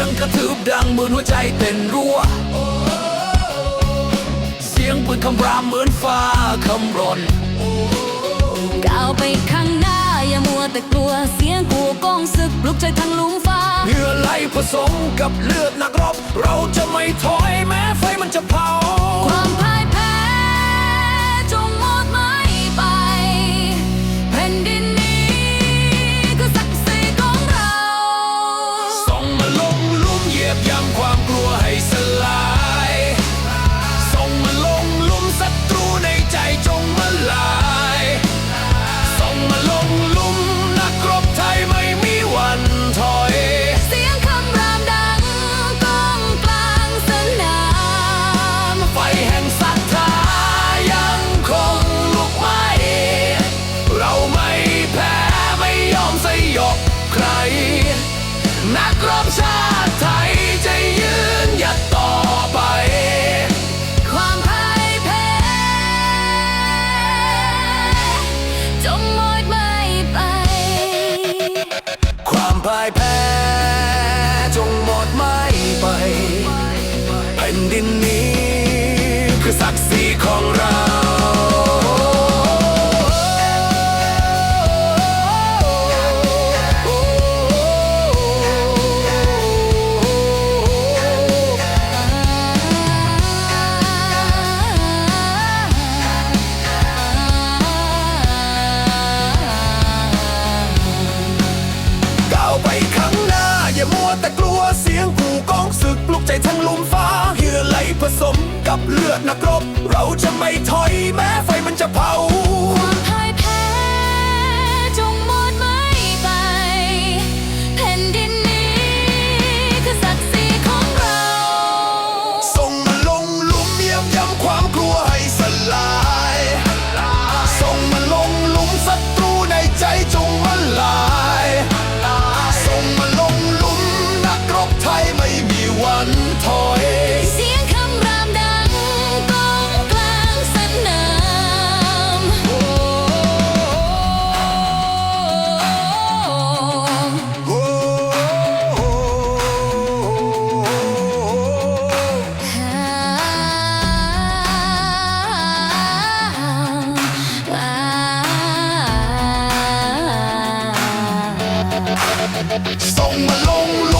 ยงกระทืบดังเหมือนหัวใจเต้นรัว เสียงปืนคำรามเหมือนฟ้าคำรนก้าวไปข้างหน้าอย่ามัวแต่กลัว เสียงกูกองศึกปลุกใจทั้งลุมฟ้าเหงื่อไหลผสมกับเลือดนักรบ เราจะไม่ถอยแม้ไฟมันจะเผาความ на кропцях. มกับเลือดนะกรบ เราจะไม่ถอยแม้ไฟมันจะเผา So alone.